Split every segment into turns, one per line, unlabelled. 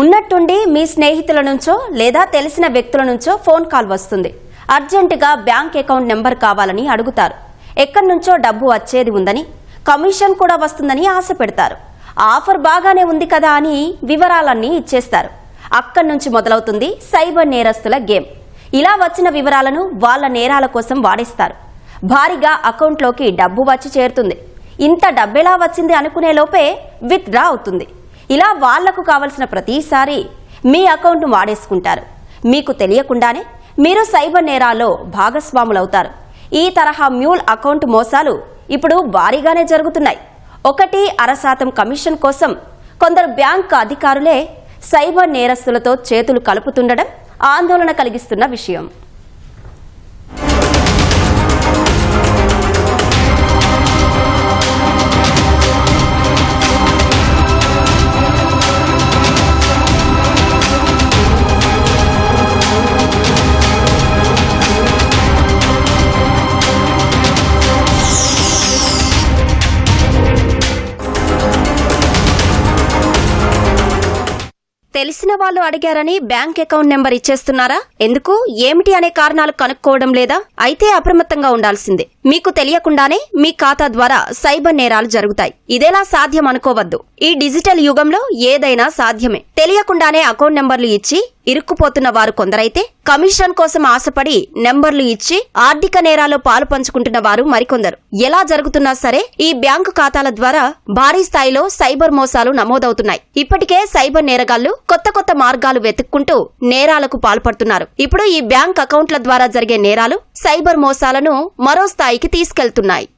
ఉన్నట్టుండి మీ స్నేహితుల నుంచో లేదా తెలిసిన వ్యక్తుల నుంచో ఫోన్ కాల్ వస్తుంది. అర్జెంటుగా బ్యాంక్ అకౌంట్ నెంబర్ కావాలని అడుగుతారు. ఎక్కడి నుంచో డబ్బు వచ్చేది ఉందని కమిషన్ కూడా వస్తుందని ఆశ పెడతారు. ఆఫర్ బాగానే ఉంది కదా అని వివరాలన్నీ ఇచ్చేస్తారు. అక్కడి నుంచి మొదలవుతుంది సైబర్ నేరస్తుల గేమ్. ఇలా వచ్చిన వివరాలను వాళ్ళ నేరాల కోసం వాడేస్తారు. భారీగా అకౌంట్లోకి డబ్బు వచ్చి చేరుతుంది. ఇంత డబ్బెలా వచ్చింది అనుకునే లోపే విత్ డ్రా అవుతుంది. ఇలా వాళ్ళకు కావలసిన ప్రతిసారి మీ అకౌంట్ను వాడేసుకుంటారు. మీకు తెలియకుండానే మీరు సైబర్ నేరాల్లో భాగస్వాములవుతారు. ఈ తరహా మ్యూల్ అకౌంట్ మోసాలు ఇప్పుడు భారీగానే జరుగుతున్నాయి. ఒకటి అర శాతం కమిషన్ కోసం కొందరు బ్యాంకు అధికారులే సైబర్ నేరస్తులతో చేతులు కలుపుతుండడం ఆందోళన కలిగిస్తున్న విషయం. వాళ్ళు అడిగారని బ్యాంక్ అకౌంట్ నెంబర్ ఇచ్చేస్తున్నారా? ఎందుకు? ఏమిటి అనే కారణాలు కనుక్కోవడం లేదా? అయితే అప్రమత్తంగా ఉండాల్సిందే. మీకు తెలియకుండానే మీ ఖాతా ద్వారా సైబర్ నేరాలు జరుగుతాయి. ఇదేలా సాధ్యం అనుకోవద్దు. ఈ డిజిటల్ యుగంలో ఏదైనా సాధ్యమే. తెలియకుండానే అకౌంట్ నెంబర్లు ఇచ్చి ఇరుక్కుపోతున్న వారు కొందరైతే కమిషన్ కోసం ఆశపడి నెంబర్లు ఇచ్చి ఆర్థిక నేరాల్లో పాలు పంచుకుంటున్న వారు మరికొందరు. ఎలా జరుగుతున్నా సరే ఈ బ్యాంకు ఖాతాల ద్వారా భారీ స్థాయిలో సైబర్ మోసాలు నమోదవుతున్నాయి. ఇప్పటికే సైబర్ నేరగాళ్ళు కొత్త కొత్త మార్గాలు వెతుక్కుంటూ నేరాలకు పాల్పడుతున్నారు. ఇప్పుడు ఈ బ్యాంక్ అకౌంట్ల ద్వారా జరిగే నేరాలు సైబర్ మోసాలను మరో స్థాయికి తీసుకెళ్తున్నాయి.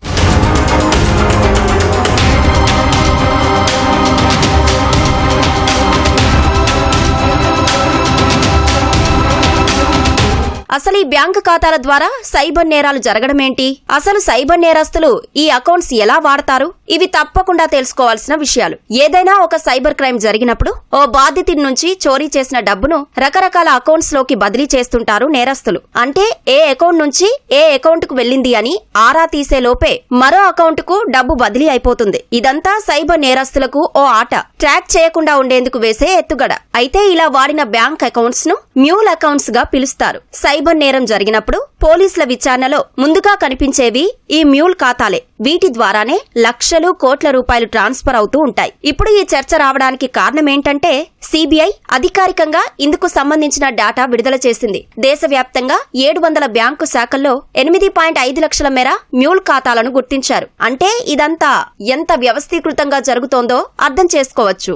అసలు ఈ బ్యాంకు ఖాతాల ద్వారా సైబర్ నేరాలు జరగడమేంటి? అసలు సైబర్ నేరస్తులు ఈ అకౌంట్స్ ఎలా వాడతారు? ఇవి తప్పకుండా తెలుసుకోవాల్సిన విషయాలు. ఏదైనా ఒక సైబర్ క్రైమ్ జరిగినప్పుడు ఓ బాధితుడి నుంచి చోరీ చేసిన డబ్బును రకరకాల అకౌంట్స్లోకి బదిలీ చేస్తుంటారు నేరస్తులు. అంటే ఏ అకౌంట్ నుంచి ఏ అకౌంట్కు వెళ్ళింది అని ఆరా తీసే లోపే మరో అకౌంట్కు డబ్బు బదిలీ అయిపోతుంది. ఇదంతా సైబర్ నేరస్తులకు ఓ ఆట. ట్రాక్ చేయకుండా ఉండేందుకు వేసే ఎత్తుగడ. అయితే ఇలా వాడిన బ్యాంక్ అకౌంట్స్ను మ్యూల్ అకౌంట్స్గా పిలుస్తారు. సైబర్ నేరం జరిగినప్పుడు పోలీసుల విచారణలో ముందుగా కనిపించేవి ఈ మ్యూల్ ఖాతాలే. వీటి ద్వారానే లక్షలు కోట్ల రూపాయలు ట్రాన్స్ఫర్ అవుతూ ఉంటాయి. ఇప్పుడు ఈ చర్చ రావడానికి కారణం ఏంటంటే సిబిఐ అధికారికంగా ఇందుకు సంబంధించిన డేటా విడుదల చేసింది. దేశవ్యాప్తంగా ఏడు వందల బ్యాంకు శాఖల్లో ఎనిమిది పాయింట్ ఐదు లక్షల మేర మ్యూల్ ఖాతాలను గుర్తించారు. అంటే ఇదంతా ఎంత వ్యవస్థీకృతంగా జరుగుతోందో అర్థం చేసుకోవచ్చు.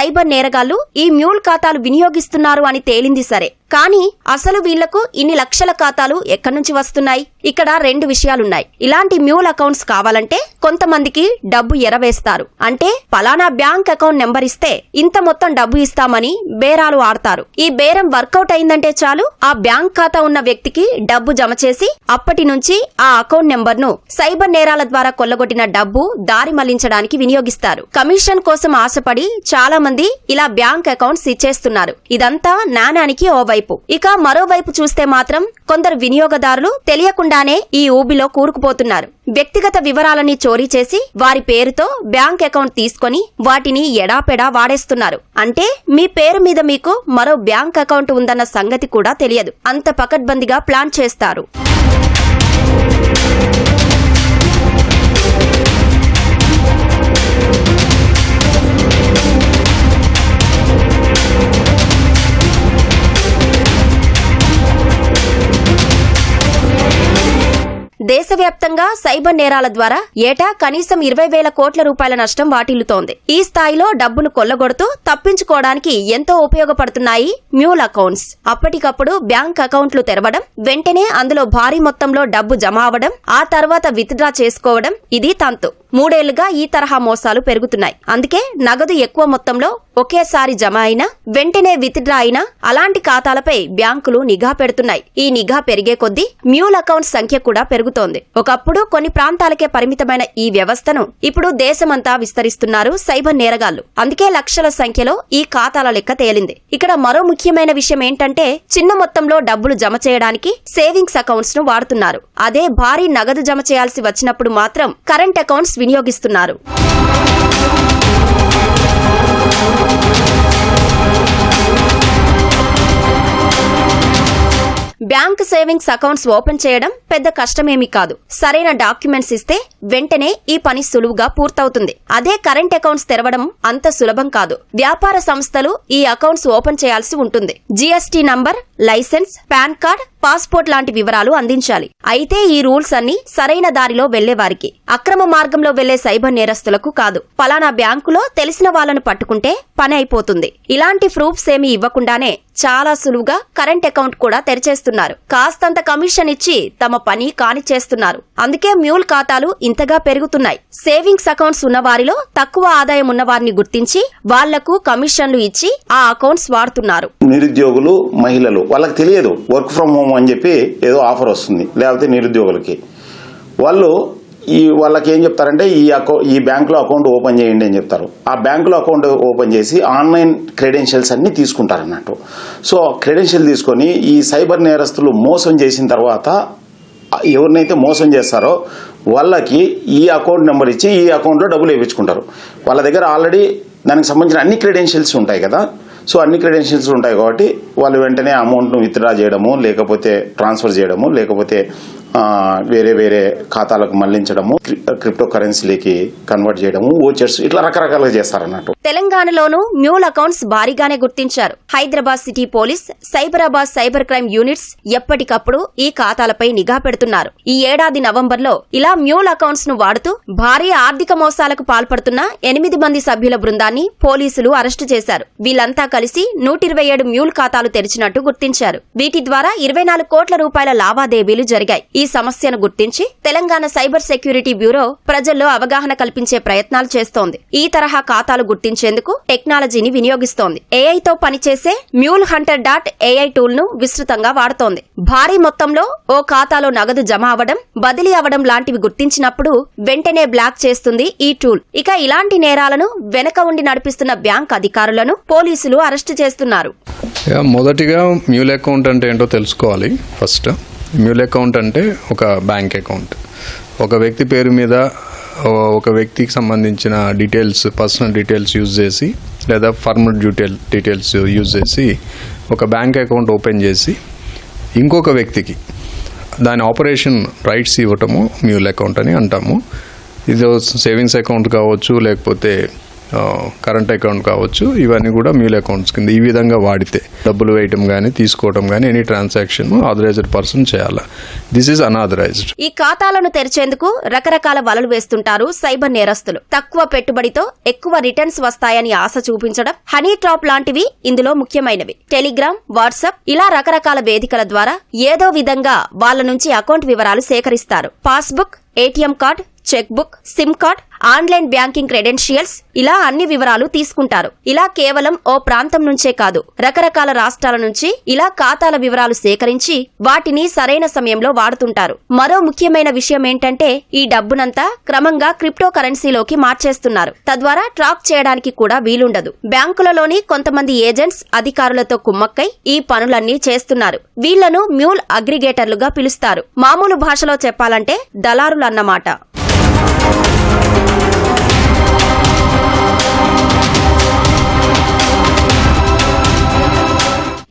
సైబర్ నేరగాళ్ళు ఈ మ్యూల్ ఖాతాలు వినియోగిస్తున్నారు అని తేలింది సరే. కానీ అసలు వీళ్ళకు ఇన్ని లక్షల ఖాతాలు ఎక్కడి నుంచి వస్తున్నాయి? ఇక్కడ రెండు విషయాలున్నాయి. ఇలాంటి మ్యూల్ అకౌంట్స్ కావాలంటే కొంతమందికి డబ్బు ఎరవేస్తారు. అంటే పలానా బ్యాంక్ అకౌంట్ నెంబర్ ఇస్తే ఇంత మొత్తం డబ్బు ఇస్తామని బేరాలు ఆడతారు. ఈ బేరం వర్కౌట్ అయిందంటే చాలు ఆ బ్యాంక్ ఖాతా ఉన్న వ్యక్తికి డబ్బు జమ చేసి అప్పటి నుంచి ఆ అకౌంట్ నెంబర్ను సైబర్ నేరాల ద్వారా కొల్లగొట్టిన డబ్బు దారి మళ్ళించడానికి వినియోగిస్తారు. కమిషన్ కోసం ఆశపడి చాలా మంది ఇలా బ్యాంక్ అకౌంట్స్ ఇచ్చేస్తున్నారు. ఇదంతా నాణానికి ఓవై వైపు ఇక మరోవైపు చూస్తే మాత్రం కొందరు వినియోగదారులు తెలియకుండానే ఈ ఊబిలో కూరుకుపోతున్నారు. వ్యక్తిగత వివరాలని చోరీ చేసి వారి పేరుతో బ్యాంక్ అకౌంట్ తీసుకొని వాటిని ఎడాపెడా వాడేస్తున్నారు. అంటే మీ పేరు మీద మీకు మరో బ్యాంక్ అకౌంట్ ఉందన్న సంగతి కూడా తెలియదు. అంత పకడ్బందీగా ప్లాన్ చేస్తారు. దేశవ్యాప్తంగా సైబర్ నేరాల ద్వారా ఏటా కనీసం ఇరవై వేల కోట్ల రూపాయల నష్టం వాటిల్లుతోంది. ఈ స్థాయిలో డబ్బును కొల్లగొడుతూ తప్పించుకోవడానికి ఎంతో ఉపయోగపడుతున్నాయి మ్యూల్ అకౌంట్స్. అప్పటికప్పుడు బ్యాంక్ అకౌంట్లు తెరవడం వెంటనే అందులో భారీ మొత్తంలో డబ్బు జమ అవడం ఆ తర్వాత విత్డ్రా చేసుకోవడం ఇది తంతు. మూడేళ్ళుగా ఈ తరహా మోసాలు పెరుగుతున్నాయి. అందుకే నగదు ఎక్కువ మొత్తంలో ఒకేసారి జమ అయినా వెంటనే విత్డ్రా అయినా అలాంటి ఖాతాలపై బ్యాంకులు నిఘా పెడుతున్నాయి. ఈ నిఘా పెరిగే కొద్దీ మ్యూల్ అకౌంట్ సంఖ్య కూడా పెరుగుతోంది. ఒకప్పుడు కొన్ని ప్రాంతాలకే పరిమితమైన ఈ వ్యవస్థను ఇప్పుడు దేశమంతా విస్తరిస్తున్నారు సైబర్ నేరగాళ్ళు. అందుకే లక్షల సంఖ్యలో ఈ ఖాతాల లెక్క తేలింది. ఇక్కడ మరో ముఖ్యమైన విషయం ఏంటంటే చిన్న మొత్తంలో డబ్బులు జమ చేయడానికి సేవింగ్స్ అకౌంట్స్ను వాడుతున్నారు. అదే భారీ నగదు జమ చేయాల్సి వచ్చినప్పుడు మాత్రం కరెంట్ అకౌంట్స్ వినియోగిస్తున్నారు. బ్యాంక్ సేవింగ్స్ అకౌంట్స్ ఓపెన్ చేయడం పెద్ద కష్టమేమీ కాదు. సరైన డాక్యుమెంట్స్ ఇస్తే వెంటనే ఈ పని సులువుగా పూర్తవుతుంది. అదే కరెంట్ అకౌంట్స్ తెరవడం అంత సులభం కాదు. వ్యాపార సంస్థలు ఈ అకౌంట్స్ ఓపెన్ చేయాల్సి ఉంటుంది. GST number license PAN card passport లాంటి వివరాలు అందించాలి. అయితే ఈ రూల్స్ అన్ని సరైన దారిలో వెళ్ళేవారికి అక్రమ మార్గంలో వెళ్ళే సైబర్ నేరస్తులకు కాదు. పలానా బ్యాంకులో తెలిసిన వాళ్ళను పట్టుకుంటే పని అయిపోతుంది. ఇలాంటి ప్రూఫ్స్ ఏమీ ఇవ్వకుండానే చాలా సులువుగా కరెంట్ అకౌంట్ కూడా తెరిచేస్తున్నారు. కాస్తంత కమిషన్ ఇచ్చి తమ పని కాని చేస్తున్నారు. అందుకే మ్యూల్ ఖాతాలు ఇంతగా పెరుగుతున్నాయి. సేవింగ్స్ అకౌంట్స్ ఉన్న వారిలో తక్కువ ఆదాయం ఉన్న వారిని గుర్తించి వాళ్ళకు కమిషన్లు ఇచ్చి ఆ అకౌంట్స్ వాడుతున్నారు.
నిరుద్యోగులు మహిళలు వాళ్ళకి తెలియదు. వర్క్ ఫ్రం హోమ్ అని చెప్పి ఏదో ఆఫర్ వస్తుంది లేకపోతే నిరుద్యోగులకి. వాళ్ళు ఈ వాళ్ళకి ఏం చెప్తారంటే ఈ అకౌ ఈ బ్యాంకులో అకౌంట్ ఓపెన్ చేయండి అని చెప్తారు. ఆ బ్యాంకులో అకౌంట్ ఓపెన్ చేసి ఆన్లైన్ క్రెడెన్షియల్స్ అన్నీ తీసుకుంటారు అన్నట్టు సో క్రెడెన్షియల్ తీసుకొని ఈ సైబర్ నేరస్తులు మోసం చేసిన తర్వాత ఎవరినైతే మోసం చేస్తారో వాళ్ళకి ఈ అకౌంట్ నెంబర్ ఇచ్చి ఈ అకౌంట్లో డబ్బులు వేయించుకుంటారు. వాళ్ళ దగ్గర ఆల్రెడీ దానికి సంబంధించిన అన్ని క్రెడెన్షియల్స్ ఉంటాయి కదా సో అన్ని క్రెడెన్షియల్స్ ఉంటాయి కాబట్టి వాళ్ళు వెంటనే అమౌంట్ను విత్డ్రా చేయడము లేకపోతే ట్రాన్స్ఫర్ చేయడము లేకపోతే వేరే వేరే ఖాతాలకు మళ్ళించడము క్రిప్టో కరెన్సీలకి కన్వర్ట్ చేయడము ఓచర్స్ ఇట్లా రకరకాలుగా చేస్తారన్నట్టు.
తెలంగాణలోనూ మ్యూల్ అకౌంట్స్ భారీగానే గుర్తించారు. Hyderabad city police Cyberabad cyber crime units ఎప్పటికప్పుడు ఈ ఖాతాలపై నిఘా పెడుతున్నారు. ఈ ఏడాది నవంబర్లో ఇలా మ్యూల్ అకౌంట్స్ను వాడుతూ భారీ ఆర్థిక మోసాలకు పాల్పడుతున్న ఎనిమిది మంది సభ్యుల బృందాన్ని పోలీసులు అరెస్టు చేశారు. వీళ్ళంతా కలిసి నూట ఇరవై ఏడు మ్యూల్ ఖాతాలు తెరిచినట్టు గుర్తించారు. వీటి ద్వారా ఇరవై నాలుగు కోట్ల రూపాయల లావాదేవీలు జరిగాయి. ఈ సమస్యను గుర్తించి తెలంగాణ సైబర్ సెక్యూరిటీ బ్యూరో ప్రజల్లో అవగాహన కల్పించే ప్రయత్నాలు చేస్తోంది. ఈ తరహా ఖాతాలు గుర్తించేందుకు టెక్నాలజీని వినియోగిస్తోంది. ఏఐతో పనిచేసే మ్యూల్ హంటర్ డాట్ ఏఐ టూల్ను విస్తృతంగా వాడుతోంది. భారీ మొత్తంలో ఓ ఖాతాలో నగదు జమ అవడం బదిలీ అవడం లాంటివి గుర్తించినప్పుడు వెంటనే బ్లాక్ చేస్తుంది ఈ టూల్. ఇక ఇలాంటి నేరాలను వెనక ఉండి నడిపిస్తున్న బ్యాంక్ అధికారులను పోలీసులు అరెస్టు చేస్తున్నారు.
మొదటిగా మ్యూల్ అకౌంట్ అంటే ఏంటో తెలుసుకోవాలి ఫస్ట్. మ్యూల్ అకౌంట్ అంటే ఒక బ్యాంక్ అకౌంట్. ఒక వ్యక్తి పేరు మీద ఒక వ్యక్తికి సంబంధించిన డీటెయిల్స్ పర్సనల్ డీటెయిల్స్ యూజ్ చేసి లేదా ఫర్మ్ డీటెయిల్ డీటెయిల్స్ యూజ్ చేసి ఒక బ్యాంక్ అకౌంట్ ఓపెన్ చేసి ఇంకొక వ్యక్తికి దాని ఆపరేషన్ రైట్స్ ఇవ్వటము మ్యూల్ అకౌంట్ అని అంటాము. ఇది సేవింగ్స్ అకౌంట్ కావచ్చు లేకపోతే కరెంట్ అకౌంట్ కావచ్చు ఇవన్నీ కూడా మీల్ అకౌంట్స్ కింద ఈ విధంగా వాడితే డబ్బులు వేయటం కానీ తీసుకోవటం కానీ ఎనీ ట్రాన్సాక్షన్ ఆథరైజ్డ్ పర్సన్ చేయాలి. దిస్ ఈజ్ అనాథరైజ్డ్
ఈ ఖాతాలను తెరిచేందుకు రకరకాల వలలు వేస్తుంటారు సైబర్ నేరస్తులు. తక్కువ పెట్టుబడితో ఎక్కువ రిటర్న్స్ వస్తాయని ఆశ చూపించడం హనీ ట్రాప్ లాంటివి ఇందులో ముఖ్యమైనవి. టెలిగ్రామ్ వాట్సాప్ ఇలా రకరకాల వేదికల ద్వారా ఏదో విధంగా వాళ్ళ నుంచి అకౌంట్ వివరాలు సేకరిస్తారు. Passbook ATM card cheque book SIM card online banking credentials ఇలా అన్ని వివరాలు తీసుకుంటారు. ఇలా కేవలం ఓ ప్రాంతం నుంచే కాదు రకరకాల రాష్ట్రాల నుంచి ఇలా ఖాతాల వివరాలు సేకరించి వాటిని సరైన సమయంలో వాడుతుంటారు. మరో ముఖ్యమైన విషయం ఏంటంటే ఈ డబ్బునంతా క్రమంగా క్రిప్టో కరెన్సీలోకి మార్చేస్తున్నారు. తద్వారా ట్రాక్ చేయడానికి కూడా వీలుండదు. బ్యాంకులలోని కొంతమంది ఏజెంట్స్ అధికారులతో కుమ్మక్కై ఈ పనులన్నీ చేస్తున్నారు. వీళ్ళను మ్యూల్ అగ్రిగేటర్లుగా పిలుస్తారు. మామూలు భాషలో చెప్పాలంటే దళారులన్నమాట.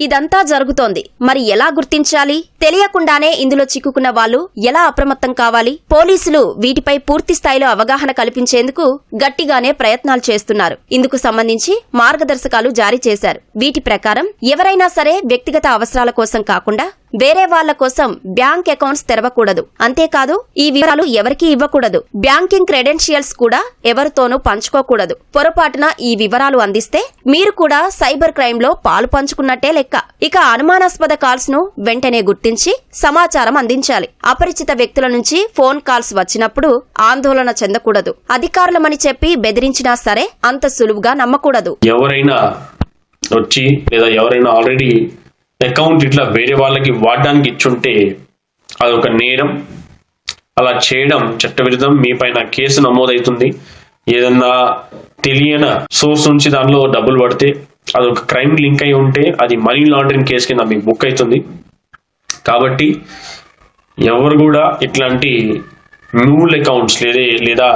ఇదంతా జరుగుతోంది. మరి ఎలా గుర్తించాలి? తెలియకుండానే ఇందులో చిక్కుకున్న వాళ్ళు ఎలా అప్రమత్తం కావాలి? పోలీసులు వీటిపై పూర్తి స్థాయిలో అవగాహన కల్పించేందుకు గట్టిగానే ప్రయత్నాలు చేస్తున్నారు. ఇందుకు సంబంధించి మార్గదర్శకాలు జారీ చేశారు. వీటి ప్రకారం ఎవరైనా సరే వ్యక్తిగత అవసరాల కోసం కాకుండా వేరే వాళ్ళ కోసం బ్యాంక్ అకౌంట్స్ తెరవకూడదు. అంతేకాదు ఈ వివరాలు ఎవరికీ ఇవ్వకూడదు. బ్యాంకింగ్ క్రెడెన్షియల్స్ కూడా ఎవరితోనూ పంచుకోకూడదు. పొరపాటున ఈ వివరాలు అందిస్తే మీరు కూడా సైబర్ క్రైమ్లో పాలు పంచుకున్నట్టే లెక్క. ఇక అనుమానాస్పద కాల్స్ను వెంటనే గుర్తించి సమాచారం అందించాలి. అపరిచిత వ్యక్తుల నుంచి ఫోన్ కాల్స్ వచ్చినప్పుడు ఆందోళన చెందకూడదు. అధికారులమని చెప్పి బెదిరించినా సరే అంత సులువుగా నమ్మకూడదు.
ఎవరైనా వచ్చి లేదా ఎవరైనా ఆల్రెడీ అకౌంట్ ఇట్లా వేరే వాళ్ళకి వాడడానికి ఇచ్చుంటే అదొక నేరం. అలా చేయడం చట్టవిరుద్ధం. మీ పైన కేసు నమోదవుతుంది ఏదన్నా తెలియని సోర్స్ నుంచి దానిలో డబ్బులు పడితే అది ఒక క్రైమ్ లింక్ అయి ఉంటే అది మనీ లాండరింగ్ కేసు కింద మీకు బుక్ అవుతుంది కాబట్టి ఎవరు కూడా ఇట్లాంటి నూల్ అకౌంట్స్ లేదా లేదా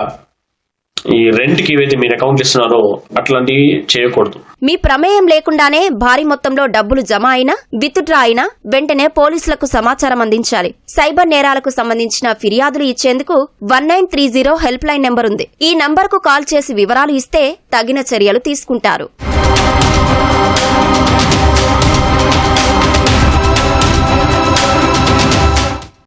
ఈ రెంట్కి ఏవైతే మీరు అకౌంట్ ఇస్తున్నారో అట్లాంటివి చేయకూడదు.
మీ ప్రమేయం లేకుండానే భారీ మొత్తంలో డబ్బులు జమ అయినా విత్డ్రా అయినా వెంటనే పోలీసులకు సమాచారం అందించాలి. సైబర్ నేరాలకు సంబంధించిన ఫిర్యాదులు ఇచ్చేందుకు one nine three zero helpline number ఉంది. ఈ నంబర్కు కాల్ చేసి వివరాలు ఇస్తే తగిన చర్యలు తీసుకుంటారు.